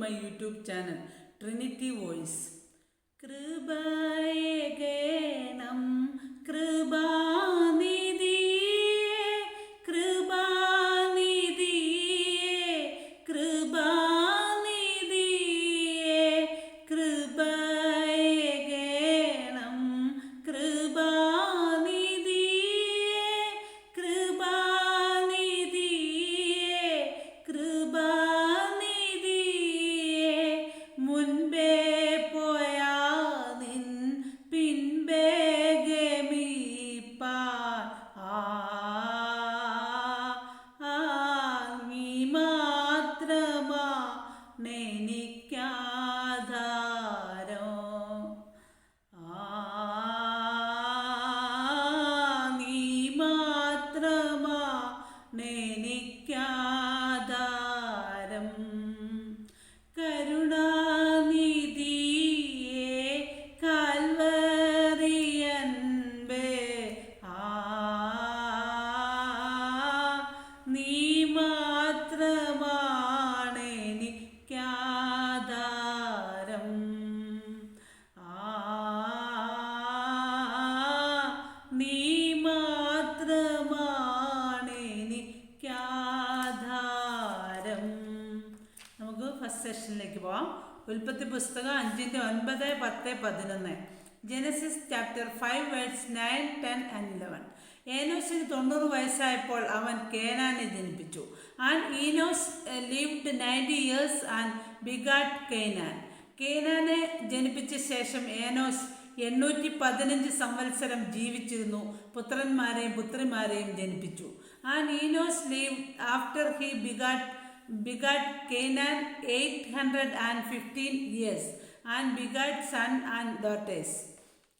My YouTube channel Trinity voice കൃപയേകേണം 美丽 first സെഷനിലേക്ക് പോവാം. ഉൽപ്പത്തി പുസ്തകം അഞ്ചിന്റെ ഒൻപത് പത്ത് പതിനൊന്ന്. Genesis chapter five words nine ten and eleven ഏനോസിന് തൊണ്ണൂറ് വയസ്സായപ്പോൾ അവൻ കേനാനെ ജനിപ്പിച്ചു. And Enos lived ninety years and begot Kenan കേനാനെ ജനിപ്പിച്ച ശേഷം ഏനോസ് എണ്ണൂറ്റി പതിനഞ്ച് സംവത്സരം ജീവിച്ചിരുന്നു. പുത്രന്മാരെയും പുത്രിമാരെയും ജനിപ്പിച്ചു. And Enos live after he begot begot Kenan eight hundred and fifteen son and daughters.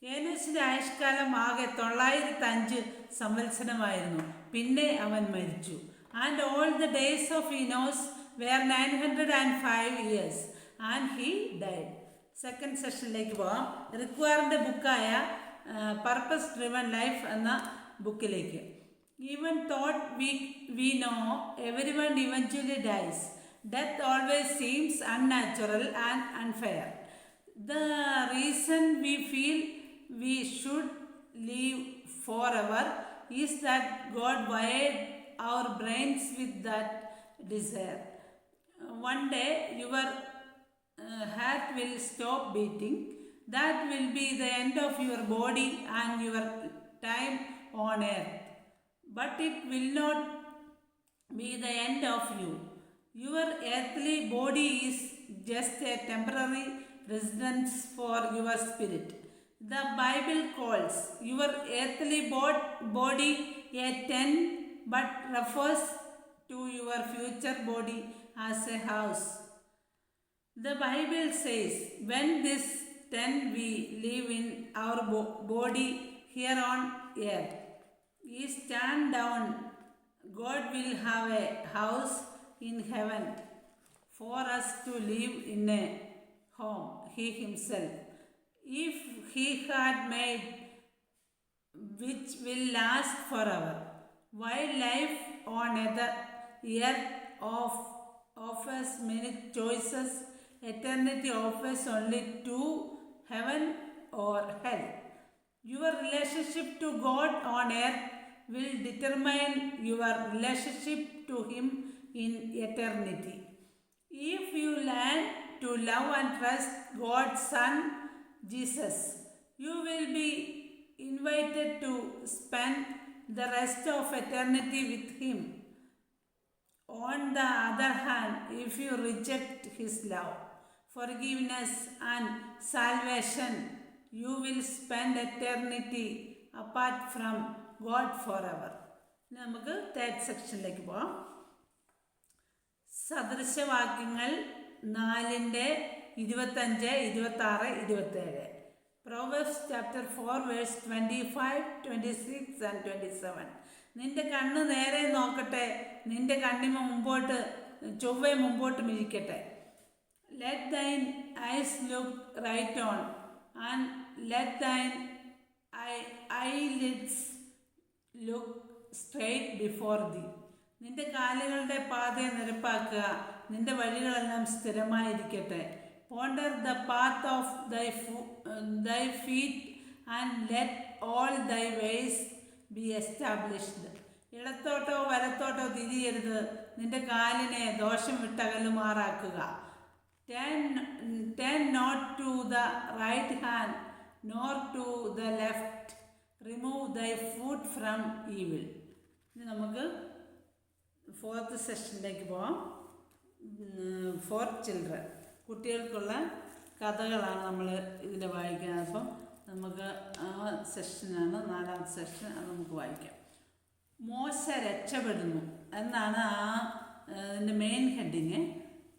ഏനോസിന്റെ ആയുഷ്കാലം ആകെ തൊള്ളായിരത്തി അഞ്ച് സംവത്സരമായിരുന്നു. പിന്നെ അവൻ മരിച്ചു. And all the days of Enos were nine hundred and five years and he died second സെഷനിലേക്ക് പോവാം. റിക്വയറിന്റെ ബുക്കായ പർപ്പസ് ഡ്രിവൺ ലൈഫ് എന്ന ബുക്കിലേക്ക് Even thought we, we know everyone eventually dies. Death always seems unnatural and unfair. The reason we feel we should live forever is that God wired our brains with that desire. One day your uh, heart will stop beating. That will be the end of your body and your time on earth. But it will not be the end of you. Your earthly body is just a temporary residence for your spirit. The Bible calls your earthly body a tent but refers to your future body as a house. The Bible says, when this tent we live in our body here on earth is stand down, God will have a house in heaven for us to live in a home, He Himself. If He had made which will last forever, while life on other earth of, offers many choices, eternity offers only two heaven or hell. Your relationship to God on earth will determine your relationship to Him in eternity. If you learn to love and trust God's Son, Jesus, you will be invited to spend the rest of eternity with Him. On the other hand, if you reject His love, forgiveness, and salvation, you will spend eternity apart from God forever. ഇനി നമുക്ക് third സെക്ഷനിലേക്ക് പോവാം. സദൃശവാക്യങ്ങൾ നാലിന്റെ ഇരുപത്തഞ്ച് ഇരുപത്താറ് ഇരുപത്തേഴ്. Proverbs chapter four verse twenty five twenty six and twenty seven നിന്റെ കണ്ണ് നേരെ നോക്കട്ടെ. നിന്റെ കണ്ണിമ മുമ്പോട്ട് ചൊവ്വെ മുമ്പോട്ട് മിഴിക്കട്ടെ let thine eyes look right on and let thine eye look straight before thee. നിന്റെ കാലുകളുടെ പാതയെ നിരപ്പാക്കുക. നിന്റെ വഴികളെല്ലാം സ്ഥിരമായിരിക്കട്ടെ. Ponder the path of thy thy feet and let all thy ways be established ഇടത്തോട്ടോ വലത്തോട്ടോ തിരിയരുത്. നിന്റെ കാലിനെ ദോഷം വിട്ടകലുമാറാക്കുക. Turn turn not to the right hand nor to the left. Remove thy foot from evil. ഇനി നമുക്ക് ഫോർത്ത് സെഷനിലേക്ക് പോവാം. ഫോർ ചിൽഡ്രൻ കുട്ടികൾക്കുള്ള കഥകളാണ് നമ്മൾ ഇതിൽ വായിക്കുന്നത്. അപ്പം നമുക്ക് ആ സെഷനാണ് നാലാമത്തെ സെഷൻ അത് നമുക്ക് വായിക്കാം. മോശ രക്ഷപ്പെടുന്നു എന്നാണ് ആ ഇതിന്റെ മെയിൻ ഹെഡിങ്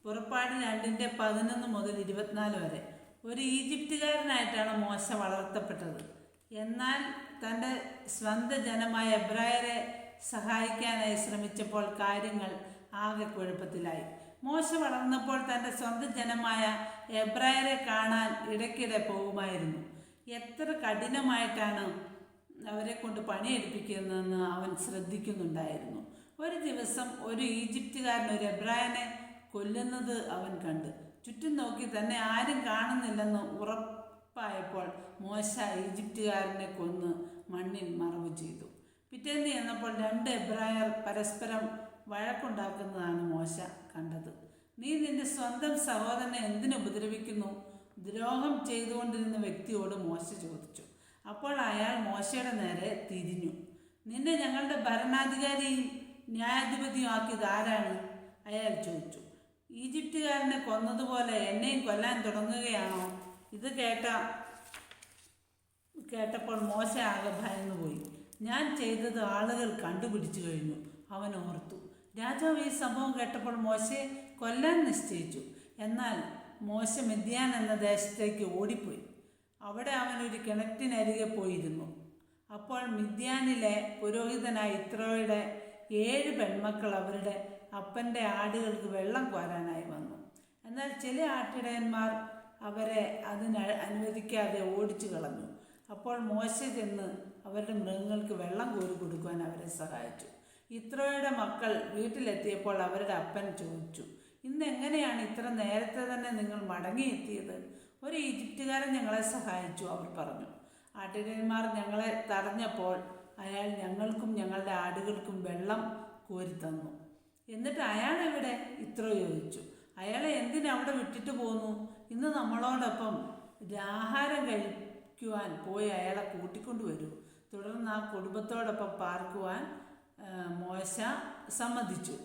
പുറപ്പാട് രണ്ടിന്റെ പതിനൊന്ന് മുതൽ ഇരുപത്തിനാല് വരെ. ഒരു ഈജിപ്തുകാരനായിട്ടാണ് മോശ വളർത്തപ്പെട്ടത്. എന്നാൽ തന്റെ സ്വന്തം ജനമായ എബ്രായരെ സഹായിക്കാനായി ശ്രമിച്ചപ്പോൾ കാര്യങ്ങൾ ആകെ കുഴപ്പത്തിലായി. മോശ വളർന്നപ്പോൾ തന്റെ സ്വന്തം ജനമായ എബ്രായരെ കാണാൻ ഇടയ്ക്കിടെ പോകുമായിരുന്നു. എത്ര കഠിനമായിട്ടാണ് അവരെ കൊണ്ട് പണിയെടുപ്പിക്കുന്നതെന്ന് അവൻ ശ്രദ്ധിക്കുന്നുണ്ടായിരുന്നു. ഒരു ദിവസം ഒരു ഈജിപ്തുകാരൻ ഒരു എബ്രായനെ കൊല്ലുന്നത് അവൻ കണ്ട്. ചുറ്റും നോക്കി തന്നെ ആരും കാണുന്നില്ലെന്ന് ഉറപ്പായപ്പോൾ മോശ ഈജിപ്തുകാരനെ കൊന്ന് മണ്ണിൽ മറവ് ചെയ്തു. പിറ്റേന്ന് ചെന്നപ്പോൾ രണ്ട് എബ്രായർ പരസ്പരം വഴക്കുണ്ടാക്കുന്നതാണ് മോശ കണ്ടത്. നീ നിന്റെ സ്വന്തം സഹോദരനെ എന്തിനു ഉപദ്രവിക്കുന്നു? ദ്രോഹം ചെയ്തുകൊണ്ടിരുന്ന വ്യക്തിയോട് മോശ ചോദിച്ചു. അപ്പോൾ അയാൾ മോശയുടെ നേരെ തിരിഞ്ഞു. നിന്നെ ഞങ്ങളുടെ ഭരണാധികാരിയും ന്യായാധിപതിയും ആക്കിയത് ആരാണ്? അയാൾ ചോദിച്ചു. ഈജിപ്തുകാരനെ കൊന്നതുപോലെ എന്നെയും കൊല്ലാൻ തുടങ്ങുകയാണോ? ഇത് കേട്ട കേട്ടപ്പോൾ മോശ ആകെ ഭയന്നുപോയി. ഞാൻ ചെയ്തത് ആളുകൾ കണ്ടുപിടിച്ചു കഴിഞ്ഞു. അവൻ ഓർത്തു രാജാവ് ഈ സംഭവം കേട്ടപ്പോൾ മോശയെ കൊല്ലാൻ നിശ്ചയിച്ചു. എന്നാൽ മോശ മിദ്യാൻ എന്ന ദേശത്തേക്ക് ഓടിപ്പോയി. അവിടെ അവൻ ഒരു കിണറ്റിനരികെ പോയിരുന്നു. അപ്പോൾ മിദ്യാനിലെ പുരോഹിതനായ ഇത്രോയുടെ ഏഴ് പെൺമക്കൾ അവരുടെ അപ്പന്റെ ആടുകൾക്ക് വെള്ളം കോരാനായി വന്നു. എന്നാൽ ചില ആട്ടിടയന്മാർ അവരെ അതിന് അനുവദിക്കാതെ ഓടിച്ചു കളഞ്ഞു. അപ്പോൾ മോശ ചെന്ന് അവരുടെ മൃഗങ്ങൾക്ക് വെള്ളം കോരി കൊടുക്കുവാൻ അവരെ സഹായിച്ചു. ഇത്രോയുടെ മക്കൾ വീട്ടിലെത്തിയപ്പോൾ അവരുടെ അപ്പൻ ചോദിച്ചു ഇന്ന് എങ്ങനെയാണ് ഇത്ര നേരത്തെ തന്നെ നിങ്ങൾ മടങ്ങിയെത്തിയത്? ഒരു ഈജിപ്തുകാരൻ ഞങ്ങളെ സഹായിച്ചു അവർ പറഞ്ഞു. ആട്ടിടയന്മാർ ഞങ്ങളെ തടഞ്ഞപ്പോൾ അയാൾ ഞങ്ങൾക്കും ഞങ്ങളുടെ ആടുകൾക്കും വെള്ളം കോരി തന്നു എന്നിട്ട് അയാൾ എവിടെ ഇത്ര ചോദിച്ചു. അയാളെ എന്തിനാ അവിടെ വിട്ടിട്ട് പോന്നു? ഇന്ന് നമ്മളോടൊപ്പം ആഹാരം കഴിക്കുവാൻ പോയി അയാളെ കൂട്ടിക്കൊണ്ടു വരൂ. തുടർന്ന് ആ കുടുംബത്തോടൊപ്പം പാർക്കുവാൻ മോശ സമ്മതിച്ചു.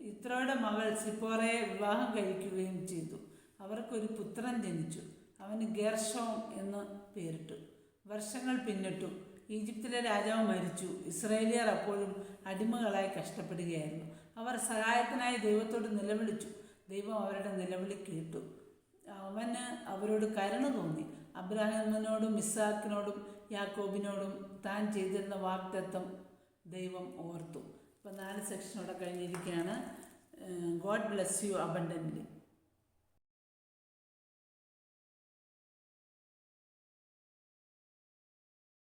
ഇത്രയുടെ മകൾ സിപ്പോറയെ വിവാഹം കഴിക്കുകയും ചെയ്തു. അവർക്കൊരു പുത്രൻ ജനിച്ചു. അവന് ഗേർഷോം എന്ന് പേരിട്ടു. വർഷങ്ങൾ പിന്നിട്ടു. ഈജിപ്തിലെ രാജാവ് മരിച്ചു. ഇസ്രേലിയർ അപ്പോഴും അടിമകളായി കഷ്ടപ്പെടുകയായിരുന്നു. അവർ സഹായത്തിനായി ദൈവത്തോട് നിലവിളിച്ചു. ദൈവം അവരുടെ നിലവിളി കേട്ടു. അവന് അവരോട് കരുണ തോന്നി. അബ്രാഹിമിനോടും ഇസാക്കിനോടും യാക്കോബിനോടും താൻ ചെയ്തിരുന്ന വാക്തത്വം ദൈവം ഓർത്തു. അപ്പോൾ നാല് സെക്ഷനോടെ കഴിഞ്ഞിരിക്കുകയാണ്. God bless you abundantly.